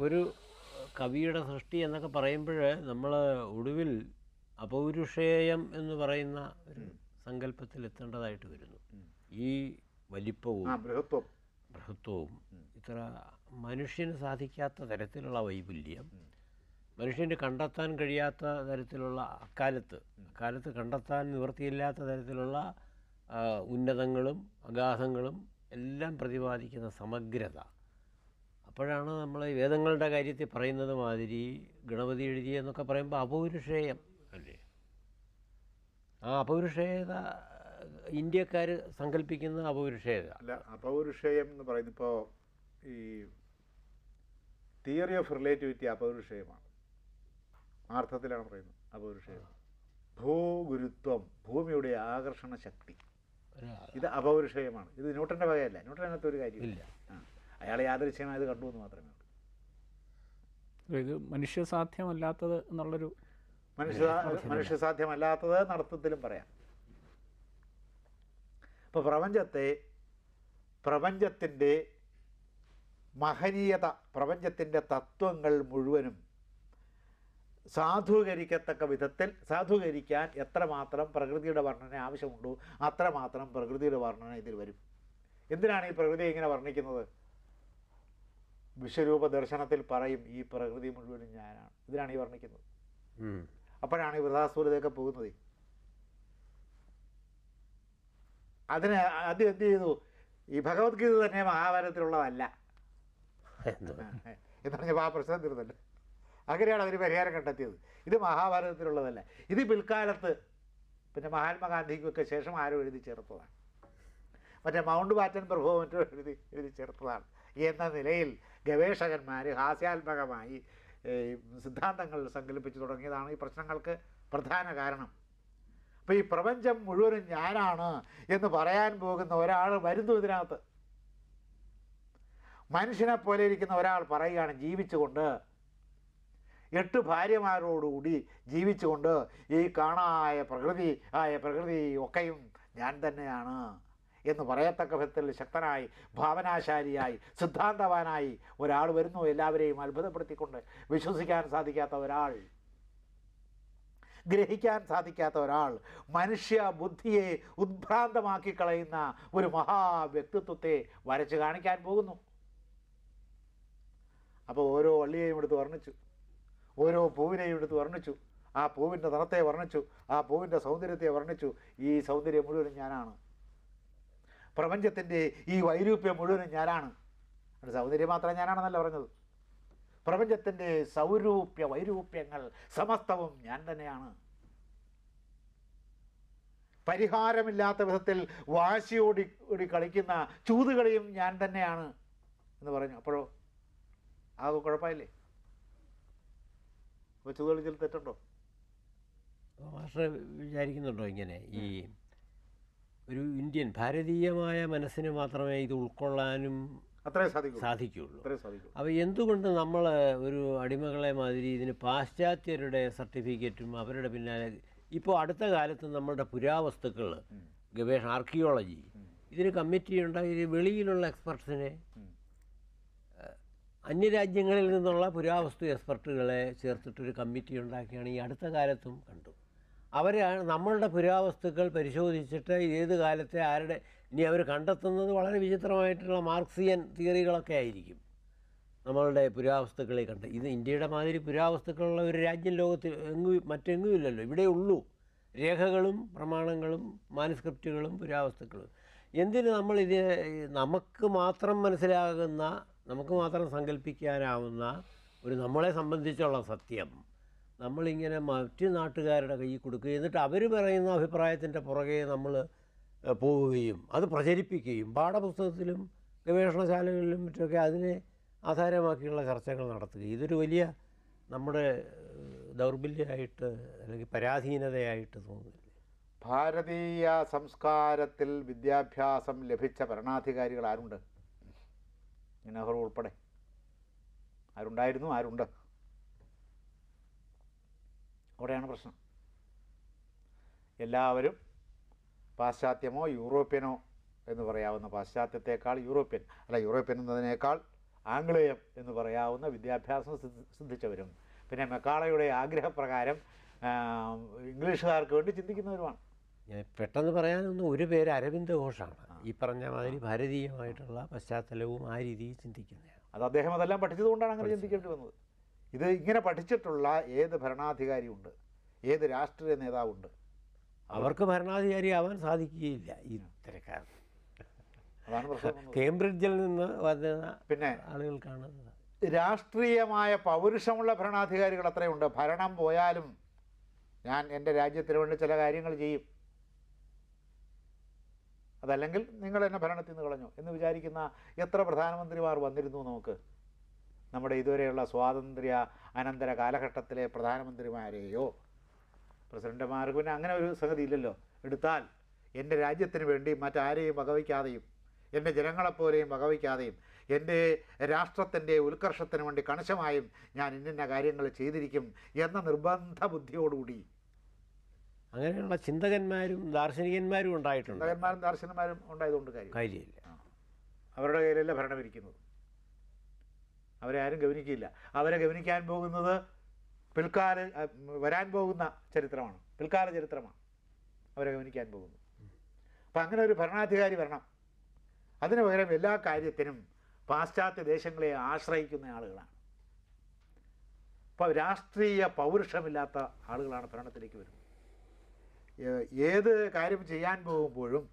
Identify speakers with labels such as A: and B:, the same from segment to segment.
A: ഒരു കവിയുടെ സൃഷ്ടി എന്നൊക്കെ പറയുമ്പോൾ നമ്മൾ ഒടുവിൽ അപൗരുഷേയം എന്ന് പറയുന്ന ഒരു സങ്കല്പത്തിൽ എത്തേണ്ടതായിട്ട് വരുന്നു. ഈ വലിപ്പവും ബൃഹത്വവും ഇത്ര മനുഷ്യന് സാധിക്കാത്ത തരത്തിലുള്ള വൈപുല്യം മനുഷ്യന് കണ്ടെത്താൻ കഴിയാത്ത തരത്തിലുള്ള അക്കാലത്ത് അക്കാലത്ത് കണ്ടെത്താൻ നിവൃത്തിയില്ലാത്ത തരത്തിലുള്ള ഉന്നതങ്ങളും അഗാധങ്ങളും എല്ലാം പ്രതിപാദിക്കുന്ന സമഗ്രത അപ്പോഴാണ് നമ്മൾ വേദങ്ങളുടെ കാര്യത്തിൽ പറയുന്നത് മാതിരി ഗണപതി എഴുതി എന്നൊക്കെ പറയുമ്പോൾ അപൗരുഷേയം അല്ലേ? ആ അപൗരുഷേയത ഇന്ത്യക്കാർ സങ്കല്പിക്കുന്ന അപൗരുഷേയത.
B: അല്ല അപൗരുഷേയം എന്ന് പറയുന്നത് ഇപ്പോൾ ഈ തിയറി ഓഫ് റിലേറ്റിവിറ്റി അപൗരുഷേയമാണ്. ആർത്ഥത്തിലാണ് അർത്ഥത്തിലാണ് പറയുന്നത് അപൗരുഷേയം. ഭൂഗുരുത്വം ഭൂമിയുടെ ആകർഷണ ശക്തി. ഇത് അപൗരുഷേയമാണ്. ഇത് ന്യൂട്ടന്റെ വകയല്ല. ന്യൂട്ടൻ അങ്ങനത്തെ ഒരു കാര്യമില്ല. അയാൾ യാദൃശ്യമായത് കണ്ടു എന്ന് മാത്രമേ ഉള്ളൂ.
C: ഇത് മനുഷ്യസാധ്യമല്ലാത്തത് എന്നുള്ളൊരു
B: മനുഷ്യ മനുഷ്യസാധ്യമല്ലാത്തത് നടത്തത്തിലും പറയാം. ഇപ്പോൾ പ്രപഞ്ചത്തെ പ്രപഞ്ചത്തിന്റെ മഹനീയത പ്രപഞ്ചത്തിന്റെ തത്വങ്ങൾ മുഴുവനും സാധൂകരിക്കത്തക്ക വിധത്തിൽ സാധൂകരിക്കാൻ എത്രമാത്രം പ്രകൃതിയുടെ വർണന ആവശ്യമുണ്ടോ അത്രമാത്രം പ്രകൃതിയുടെ വർണന ഇതിൽ വരും. എന്തിനാണ് ഈ പ്രകൃതി ഇങ്ങനെ വർണിക്കുന്നത്? വിശ്വരൂപ ദർശനത്തിൽ പറയും ഈ പ്രകൃതി മുഴുവനും ഞാനാണ്. ഇതിനാണ് ഈ
A: വർണിക്കുന്നത്.
B: അപ്പോഴാണ് ഈ വൃതാസൂരതയൊക്കെ പോകുന്നത്. അതിന് ആദ്യം എന്ത് ചെയ്തു? ഈ ഭഗവത്ഗീത തന്നെ മഹാഭാരതത്തിലുള്ളതല്ല. എന്ന് പറഞ്ഞപ്പോൾ ആ പ്രശ്നം തീർന്നല്ലോ. അങ്ങനെയാണ് അവർ പരിഹാരം കണ്ടെത്തിയത്. ഇത് മഹാഭാരതത്തിലുള്ളതല്ല. ഇത് പിൽക്കാലത്ത് പിന്നെ മഹാത്മാഗാന്ധിക്കൊക്കെ ശേഷം ആരും എഴുതി ചേർത്തതാണ്. മറ്റേ മൗണ്ട് ബാറ്റൻ പ്രഭു മറ്റോ എഴുതി എഴുതി ചേർത്തതാണ്. എന്ന നിലയിൽ ഗവേഷകന്മാർ ഹാസ്യാത്മകമായി സിദ്ധാന്തങ്ങൾ സങ്കല്പിച്ച് തുടങ്ങിയതാണ് ഈ പ്രശ്നങ്ങൾക്ക് പ്രധാന കാരണം. അപ്പോൾ ഈ പ്രപഞ്ചം മുഴുവനും ഞാനാണ് എന്ന് പറയാൻ പോകുന്ന ഒരാൾ വരുന്നു ഇതിനകത്ത്. മനുഷ്യനെ പോലെ ഇരിക്കുന്ന ഒരാൾ പറയുകയാണ് ജീവിച്ചുകൊണ്ട്. എട്ട് ഭാര്യമാരോടുകൂടി ജീവിച്ചുകൊണ്ട് ഈ കാണായ പ്രകൃതി ആയ പ്രകൃതി ഒക്കെയും ഞാൻ തന്നെയാണ്. എന്ന് പറയത്തക്ക വിധത്തിൽ ശക്തനായി ഭാവനാശാലിയായി സിദ്ധാന്തവാനായി ഒരാൾ വരുന്നു എല്ലാവരെയും അത്ഭുതപ്പെടുത്തിക്കൊണ്ട് വിശ്വസിക്കാൻ സാധിക്കാത്ത ഒരാൾ. ഗ്രഹിക്കാൻ സാധിക്കാത്ത ഒരാൾ. മനുഷ്യ ബുദ്ധിയെ ഉദ്ഭ്രാന്തമാക്കി കളയുന്ന ഒരു മഹാവ്യക്തിത്വത്തെ വരച്ച് കാണിക്കാൻ പോകുന്നു. അപ്പോൾ ഓരോ വള്ളിയെയും എടുത്ത് വർണിച്ചു. ഓരോ പൂവിനെയും എടുത്ത് വർണിച്ചു. ആ പൂവിന്റെ നിറത്തെ വർണിച്ചു. ആ പൂവിന്റെ സൗന്ദര്യത്തെ വർണിച്ചു. ഈ സൗന്ദര്യം മുഴുവനും ഞാനാണ്. പ്രപഞ്ചത്തിന്റെ ഈ വൈരൂപ്യം മുഴുവനും ഞാനാണ്. സൗന്ദര്യം മാത്രമേ ഞാനാണെന്നല്ല പറഞ്ഞത്. പ്രപഞ്ചത്തിന്റെ സൗരൂപ്യ വൈരൂപ്യങ്ങൾ സമസ്തവും ഞാൻ തന്നെയാണ്. പരിഹാരമില്ലാത്ത വിധത്തിൽ വാശിയോടി ഓടി കളിക്കുന്ന ചൂതുകളിയും ഞാൻ തന്നെയാണ് എന്ന് പറഞ്ഞു. അപ്പോഴോ? ആ കുഴപ്പമില്ലേ? അപ്പോൾ ചൂതുകളിച്ചിൽ തെറ്റുണ്ടോ?
A: മാസ്റ്റർ വിചാരിക്കുന്നുണ്ടോ ഇങ്ങനെ ഈ ഒരു ഇന്ത്യൻ ഭാരതീയമായ മനസ്സിന് മാത്രമേ ഇത് ഉൾക്കൊള്ളാനും
B: അത്രേ സാധിക്കൂ
A: സാധിക്കുകയുള്ളൂ
B: സാധിക്കൂ
A: അപ്പോൾ എന്തുകൊണ്ട് നമ്മൾ ഒരു അടിമകളെ മാതിരി ഇതിന് പാശ്ചാത്യരുടെ സർട്ടിഫിക്കറ്റും അവരുടെ പിന്നാലെ ഇപ്പോൾ അടുത്ത കാലത്ത് നമ്മളുടെ പുരാവസ്തുക്കൾ ഗവേഷണ ആർക്കിയോളജി ഇതിന് കമ്മിറ്റി ഉണ്ടായി വെളിയിലുള്ള എക്സ്പെർട്സിനെ അന്യരാജ്യങ്ങളിൽ നിന്നുള്ള പുരാവസ്തു എക്സ്പെർട്ടുകളെ ചേർത്തിട്ടൊരു കമ്മിറ്റി ഉണ്ടാക്കിയാണ് ഈ അടുത്ത കാലത്തും കണ്ടു. അവരാണ് നമ്മളുടെ പുരാവസ്തുക്കൾ പരിശോധിച്ചിട്ട് ഏത് കാലത്തെ ആരുടെ ഇനി അവർ കണ്ടെത്തുന്നത് വളരെ വിചിത്രമായിട്ടുള്ള മാർക്സിയൻ തിയറികളൊക്കെ ആയിരിക്കും നമ്മളുടെ പുരാവസ്തുക്കളെ കണ്ട്. ഇത് ഇന്ത്യയുടെ മാതിരി പുരാവസ്തുക്കളുള്ള ഒരു രാജ്യം ലോകത്തിൽ എങ്ങും മറ്റെങ്ങും ഇല്ലല്ലോ ഇവിടെ ഉള്ളൂ. രേഖകളും പ്രമാണങ്ങളും മാനുസ്ക്രിപ്റ്റുകളും പുരാവസ്തുക്കളും. എന്തിന് നമ്മൾ ഇത് നമുക്ക് മാത്രം മനസ്സിലാകുന്ന നമുക്ക് മാത്രം സങ്കല്പിക്കാനാവുന്ന ഒരു നമ്മളെ സംബന്ധിച്ചുള്ള സത്യം നമ്മളിങ്ങനെ മറ്റു നാട്ടുകാരുടെ കയ്യിൽ കൊടുക്കുകയും എന്നിട്ട് അവർ പറയുന്ന അഭിപ്രായത്തിന്റെ പുറകെ നമ്മൾ പോവുകയും അത് പ്രചരിപ്പിക്കുകയും പാഠപുസ്തകത്തിലും ഗവേഷണശാലകളിലും മറ്റൊക്കെ അതിനെ ആധാരമാക്കിയുള്ള ചർച്ചകൾ നടത്തുകയും ഇതൊരു വലിയ നമ്മുടെ ദൗർബല്യമായിട്ട് അല്ലെങ്കിൽ പരാധീനതയായിട്ട് തോന്നുന്നു
B: ഭാരതീയ സംസ്കാരത്തിൽ വിദ്യാഭ്യാസം ലഭിച്ച ഭരണാധികാരികൾ ആരുണ്ട്? നെഹ്റു ഉൾപ്പെടെ. ആരുണ്ടായിരുന്നു? ആരുണ്ട്? അവിടെയാണ് പ്രശ്നം. എല്ലാവരും പാശ്ചാത്യമോ യൂറോപ്യനോ എന്ന് പറയാവുന്ന പാശ്ചാത്യത്തെക്കാൾ യൂറോപ്യൻ അല്ല യൂറോപ്യൻ എന്നതിനേക്കാൾ ആംഗ്ലേയം എന്ന് പറയാവുന്ന വിദ്യാഭ്യാസം ശ്രദ്ധിച്ചവരും സിദ്ധിച്ചവരും. പിന്നെ മെക്കാളയുടെ ആഗ്രഹപ്രകാരം ഇംഗ്ലീഷുകാർക്ക് വേണ്ടി ചിന്തിക്കുന്നവരുമാണ്.
A: ഞാൻ പെട്ടെന്ന് പറയാനൊന്നും ഒരു പേര് അരവിന്ദ് ഘോഷാണ്. ഈ പറഞ്ഞ മാതിരി ഭാരതീയമായിട്ടുള്ള പശ്ചാത്തലവും ആ രീതിയിൽ ചിന്തിക്കുന്നതാണ്
B: അത് അദ്ദേഹം അതെല്ലാം പഠിച്ചതുകൊണ്ടാണ് അങ്ങനെ ചിന്തിക്കേണ്ടി വന്നത്. ഇത് ഇങ്ങനെ പഠിച്ചിട്ടുള്ള ഏത് ഭരണാധികാരിയുണ്ട്? ഏത് രാഷ്ട്രീയ നേതാവുണ്ട്?
A: അവർക്ക് ഭരണാധികാരി ആവാൻ സാധിക്കുകയില്ല ഇത്തരക്കാർ.
B: അതാണ് പ്രശ്നം
A: കേംബ്രിഡ്ജിൽ നിന്ന് വരുന്ന
B: പിന്നെ
A: ആളുകൾക്കാണ്
B: രാഷ്ട്രീയമായ പൗരുഷമുള്ള ഭരണാധികാരികൾ അത്രയുണ്ട്. ഭരണം പോയാലും ഞാൻ എന്റെ രാജ്യത്തിന് വേണ്ടി ചില കാര്യങ്ങൾ ചെയ്യും. അതല്ലെങ്കിൽ നിങ്ങൾ എന്നെ ഭരണത്തിൽ നിന്ന് കളഞ്ഞു എന്ന് വിചാരിക്കുന്ന എത്ര പ്രധാനമന്ത്രിമാർ വന്നിരുന്നു നമുക്ക്? നമ്മുടെ ഇതുവരെയുള്ള സ്വാതന്ത്ര്യ അനന്തര കാലഘട്ടത്തിലെ പ്രധാനമന്ത്രിമാരെയോ? പ്രസിഡന്റുമാർക്ക് പിന്നെ അങ്ങനെ ഒരു സംഗതി ഇല്ലല്ലോ. എടുത്താൽ എന്റെ രാജ്യത്തിന് വേണ്ടി മറ്റാരെയും വകവയ്ക്കാതെയും എന്റെ ജനങ്ങളെപ്പോലെയും വകവയ്ക്കാതെയും എന്റെ രാഷ്ട്രത്തിന്റെ ഉത്കർഷത്തിന് വേണ്ടി കണിശമായും ഞാൻ ഇന്നിന്ന കാര്യങ്ങൾ ചെയ്തിരിക്കും എന്ന നിർബന്ധ ബുദ്ധിയോടുകൂടി
A: അങ്ങനെയുള്ള ചിന്തകന്മാരും ദാർശനികന്മാരും ഉണ്ടായിട്ടുണ്ട്.
B: ചിന്തകന്മാരും ദാർശനികന്മാരും ഉണ്ടായതുകൊണ്ട് കാര്യം
A: കാര്യമില്ല.
B: അവരുടെ കയ്യിലല്ല ഭരണം ഇരിക്കുന്നത്. അവരെ ആരും ഗവനിക്കില്ല. അവരെ ഗവനിക്കാൻ പോകുന്നത് പിൽക്കാല വരാൻ പോകുന്ന ചരിത്രമാണ്. പിൽക്കാല ചരിത്രമാണ് അവരെ ഗവനിക്കാൻ പോകുന്നു അപ്പം അങ്ങനെ ഒരു ഭരണാധികാരി വരണം. അതിനു പകരം എല്ലാ കാര്യത്തിനും പാശ്ചാത്യ ദേശങ്ങളെ ആശ്രയിക്കുന്ന ആളുകളാണ്. അപ്പോൾ രാഷ്ട്രീയ പൗരുഷമില്ലാത്ത ആളുകളാണ് ഭരണത്തിലേക്ക് വരുന്നത്. ഏത് കാര്യം ചെയ്യാൻ പോകുമ്പോഴും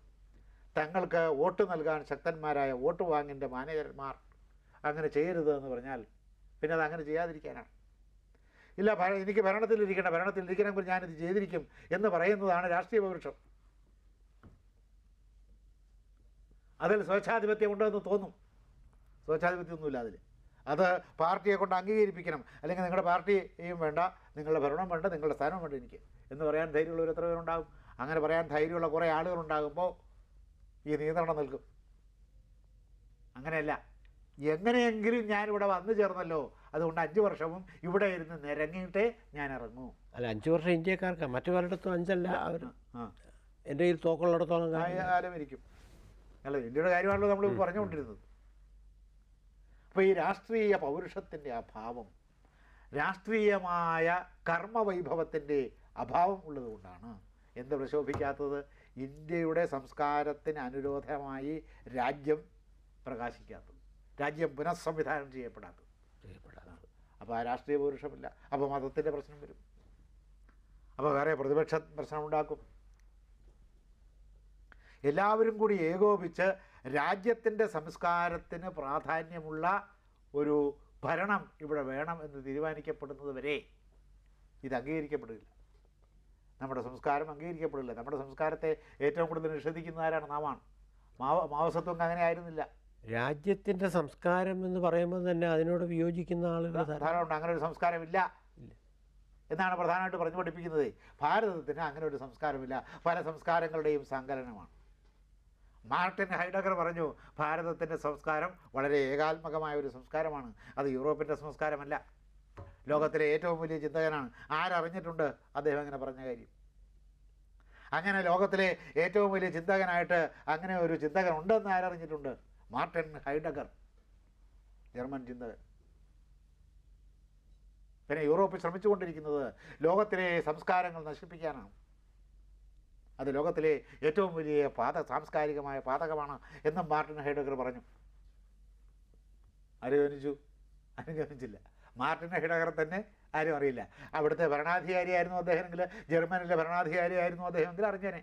B: തങ്ങൾക്ക് വോട്ട് നൽകാൻ ശക്തന്മാരായ വോട്ട് വാങ്ങിന്റെ മാനേജർമാർ അങ്ങനെ ചെയ്യരുത് എന്ന് പറഞ്ഞാൽ പിന്നെ അത് അങ്ങനെ ചെയ്യാതിരിക്കാനാണ്. ഇല്ല ഭര- എനിക്ക് ഭരണത്തിലിരിക്കണം ഭരണത്തിലിരിക്കണമെങ്കിൽ ഞാനിത് ചെയ്തിരിക്കും എന്ന് പറയുന്നതാണ് രാഷ്ട്രീയ പൗരുഷം. അതിൽ സ്വേച്ഛാധിപത്യം ഉണ്ടെന്ന് തോന്നും. സ്വേച്ഛാധിപത്യമൊന്നുമില്ല അതിൽ. അത് പാർട്ടിയെ കൊണ്ട് അംഗീകരിപ്പിക്കണം. അല്ലെങ്കിൽ നിങ്ങളുടെ പാർട്ടിയും വേണ്ട നിങ്ങളുടെ ഭരണം വേണ്ട നിങ്ങളുടെ സ്ഥാനം വേണ്ട എനിക്ക്. എന്ന് പറയാൻ ധൈര്യമുള്ളവർ എത്ര പേരുണ്ടാകും അങ്ങനെ പറയാൻ ധൈര്യമുള്ള കുറേ ആളുകളുണ്ടാകുമ്പോൾ ഈ നിയന്ത്രണം നൽകും അങ്ങനെയല്ല. എങ്ങനെയെങ്കിലും ഇവിടെ വന്നു ചേർന്നല്ലോ. അതുകൊണ്ട് അഞ്ച് വർഷവും ഇവിടെ ഇരുന്ന് നിരങ്ങിയിട്ടേ ഞാൻ ഇറങ്ങൂ.
A: അല്ല അഞ്ച് വർഷം ഇന്ത്യക്കാർക്ക്. മറ്റു പലയിടത്തും അഞ്ചല്ല. അവർ എന്റെ കയ്യിൽ തോക്കുള്ളിടത്തോളം കാലം
B: കാലം ഇരിക്കും. അല്ല ഇന്ത്യയുടെ കാര്യമാണല്ലോ നമ്മൾ പറഞ്ഞുകൊണ്ടിരുന്നത്. അപ്പോൾ ഈ രാഷ്ട്രീയ പൗരുഷത്തിന്റെ അഭാവം രാഷ്ട്രീയമായ കർമ്മവൈഭവത്തിന്റെ അഭാവം ഉള്ളതുകൊണ്ടാണ് എന്ത് പ്രശോഭിക്കാത്തത്? ഇന്ത്യയുടെ സംസ്കാരത്തിന് അനുരോധമായി രാജ്യം പ്രകാശിക്കാത്തത്. രാജ്യം പുനഃസംവിധാനം ചെയ്യപ്പെടാത്തത്.
A: ചെയ്യപ്പെടാത്തത്.
B: അപ്പോൾ ആ രാഷ്ട്രീയ പൗരുഷമില്ല അപ്പോൾ മതത്തിന്റെ പ്രശ്നം വരും. അപ്പോൾ വേറെ പ്രതിപക്ഷ പ്രശ്നമുണ്ടാക്കും. എല്ലാവരും കൂടി ഏകോപിച്ച് രാജ്യത്തിന്റെ സംസ്കാരത്തിന് പ്രാധാന്യമുള്ള ഒരു ഭരണം ഇവിടെ വേണം എന്ന് തീരുമാനിക്കപ്പെടുന്നത് വരെ ഇത് അംഗീകരിക്കപ്പെടില്ല. നമ്മുടെ സംസ്കാരം അംഗീകരിക്കപ്പെടില്ല. നമ്മുടെ സംസ്കാരത്തെ ഏറ്റവും കൂടുതൽ നിഷേധിക്കുന്നവരാണ് നാമാണ്. മാവ മാവസത്വം അങ്ങനെ ആയിരുന്നില്ല
A: രാജ്യത്തിന്റെ സംസ്കാരം എന്ന് പറയുമ്പോൾ തന്നെ അതിനോട് വിയോജിക്കുന്ന ആളുകൾ ധാരാളം.
B: ധാരാളമുണ്ട് അങ്ങനെ ഒരു സംസ്കാരമില്ല എന്നാണ് പ്രധാനമായിട്ട് പറഞ്ഞു പഠിപ്പിക്കുന്നത്. ഭാരതത്തിന് അങ്ങനെ ഒരു സംസ്കാരമില്ല. പല സംസ്കാരങ്ങളുടെയും സങ്കലനമാണ്. മാർട്ടിൻ ഹൈഡഗർ പറഞ്ഞു ഭാരതത്തിന്റെ സംസ്കാരം വളരെ ഏകാത്മകമായ ഒരു സംസ്കാരമാണ്. അത് യൂറോപ്പിന്റെ സംസ്കാരമല്ല. ലോകത്തിലെ ഏറ്റവും വലിയ ചിന്തകനാണ്. ആരറിഞ്ഞിട്ടുണ്ട്? അദ്ദേഹം അങ്ങനെ പറഞ്ഞ കാര്യം. അങ്ങനെ ലോകത്തിലെ ഏറ്റവും വലിയ ചിന്തകനായിട്ട് അങ്ങനെ ഒരു ചിന്തകൻ ഉണ്ടെന്ന് ആരറിഞ്ഞിട്ടുണ്ട്? മാർട്ടിൻ ഹൈഡഗർ ജർമ്മൻ ചിന്തകൻ. പിന്നെ യൂറോപ്പ് ശ്രമിച്ചുകൊണ്ടിരിക്കുന്നത് ലോകത്തിലെ സംസ്കാരങ്ങൾ നശിപ്പിക്കാനാണ്. അത് ലോകത്തിലെ ഏറ്റവും വലിയ പാത സാംസ്കാരികമായ പാതകമാണ് എന്നും മാർട്ടിൻ ഹൈഡഗർ പറഞ്ഞു. ആരും അനുഗമിച്ചില്ല മാർട്ടിൻ ഹൈഡഗർ തന്നെ ആരും അറിയില്ല. അവിടുത്തെ ഭരണാധികാരിയായിരുന്നു അദ്ദേഹമെങ്കിൽ ജർമ്മനിലെ ഭരണാധികാരിയായിരുന്നു അദ്ദേഹമെങ്കിൽ അറിഞ്ഞേനെ.